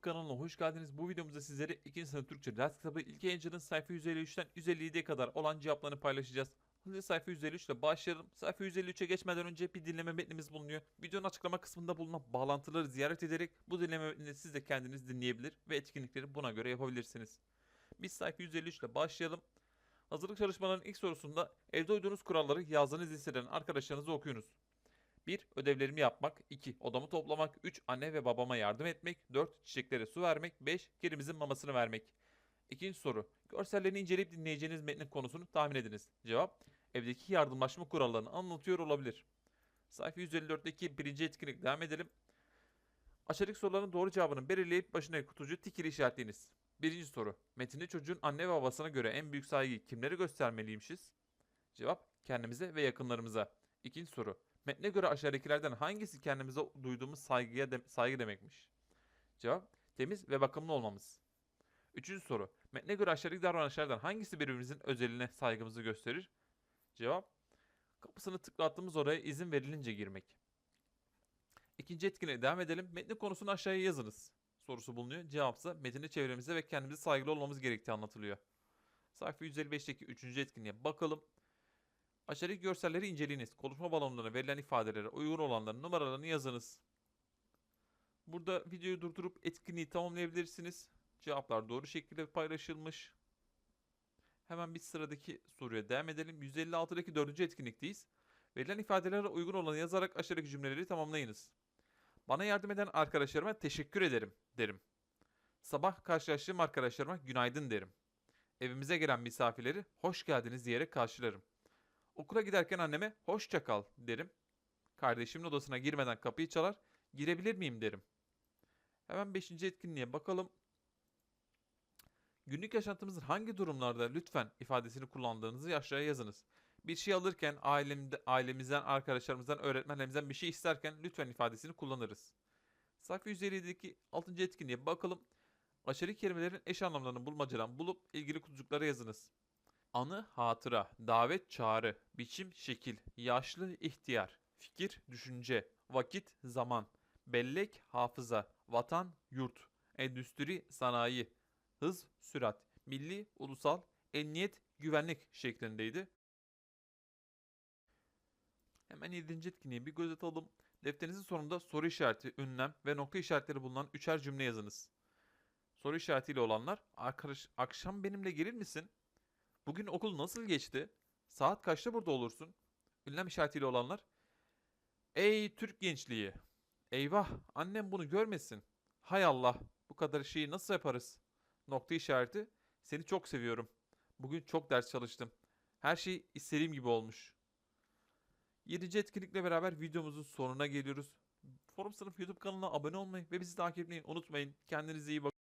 kanalına hoş geldiniz. Bu videomuzda sizlere 2. sınıf Türkçe ders kitabı ilk yayıncının sayfa 153'ten 157'ye kadar olan cevaplarını paylaşacağız. Hızlı sayfa 153 ile başlayalım. Sayfa 153'e geçmeden önce bir dinleme metnimiz bulunuyor. Videonun açıklama kısmında bulunan bağlantıları ziyaret ederek bu dinleme metnini siz de kendiniz dinleyebilir ve etkinlikleri buna göre yapabilirsiniz. Biz sayfa 153 ile başlayalım. Hazırlık çalışmalarının ilk sorusunda evde uyduğunuz kuralları yazdığınız listeden arkadaşlarınıza okuyunuz. 1. Ödevlerimi yapmak. 2. Odamı toplamak. 3. Anne ve babama yardım etmek. 4. Çiçeklere su vermek. 5. Kedimizin mamasını vermek. İkinci soru. Görsellerini inceleyip dinleyeceğiniz metnin konusunu tahmin ediniz. Cevap. Evdeki yardımlaşma kurallarını anlatıyor olabilir. Sayfa 154'teki birinci etkinlik devam edelim. Aşağıdaki soruların doğru cevabını belirleyip başına kutucu tikili işaretleyiniz. Birinci soru. Metinde çocuğun anne ve babasına göre en büyük saygıyı kimlere göstermeliymişiz? Cevap. Kendimize ve yakınlarımıza. İkinci soru. Metne göre aşağıdakilerden hangisi kendimize duyduğumuz saygıya de- saygı demekmiş? Cevap: temiz ve bakımlı olmamız. Üçüncü soru. Metne göre aşağıdaki davranışlardan hangisi birbirimizin özeline saygımızı gösterir? Cevap: kapısını tıklattığımız oraya izin verilince girmek. İkinci etkinliğe devam edelim. Metnin konusunu aşağıya yazınız. Sorusu bulunuyor. Cevapsa metinde çevremize ve kendimize saygılı olmamız gerektiği anlatılıyor. Sayfa 155'teki üçüncü etkinliğe bakalım. Aşağıdaki görselleri inceleyiniz. Konuşma balonlarına verilen ifadelere uygun olanların numaralarını yazınız. Burada videoyu durdurup etkinliği tamamlayabilirsiniz. Cevaplar doğru şekilde paylaşılmış. Hemen bir sıradaki soruya devam edelim. 156'daki dördüncü etkinlikteyiz. Verilen ifadelere uygun olanı yazarak aşağıdaki cümleleri tamamlayınız. Bana yardım eden arkadaşlarıma teşekkür ederim derim. Sabah karşılaştığım arkadaşlarıma günaydın derim. Evimize gelen misafirleri hoş geldiniz diyerek karşılarım. Okula giderken anneme hoşça kal derim. Kardeşimin odasına girmeden kapıyı çalar, girebilir miyim derim. Hemen 5. etkinliğe bakalım. Günlük yaşantımızın hangi durumlarda lütfen ifadesini kullandığınızı aşağıya yazınız. Bir şey alırken ailemde, ailemizden, arkadaşlarımızdan, öğretmenlerimizden bir şey isterken lütfen ifadesini kullanırız. Sayfa 157'deki 6. etkinliğe bakalım. Aşağıdaki kelimelerin eş anlamlarını bulmacadan bulup ilgili kutucuklara yazınız. Anı, hatıra, davet, çağrı, biçim, şekil, yaşlı, ihtiyar, fikir, düşünce, vakit, zaman, bellek, hafıza, vatan, yurt, endüstri, sanayi, hız, sürat, milli, ulusal, emniyet, güvenlik şeklindeydi. Hemen 7. etkinliğe bir göz atalım. Defterinizin sonunda soru işareti, ünlem ve nokta işaretleri bulunan üçer cümle yazınız. Soru işaretiyle olanlar, arkadaş akşam benimle gelir misin? Bugün okul nasıl geçti? Saat kaçta burada olursun? Ünlem işaretiyle olanlar. Ey Türk gençliği! Eyvah! Annem bunu görmesin. Hay Allah! Bu kadar şeyi nasıl yaparız? Nokta işareti. Seni çok seviyorum. Bugün çok ders çalıştım. Her şey istediğim gibi olmuş. 7. etkinlikle beraber videomuzun sonuna geliyoruz. Forum Sınıf YouTube kanalına abone olmayı ve bizi takip etmeyi unutmayın. Kendinize iyi bakın.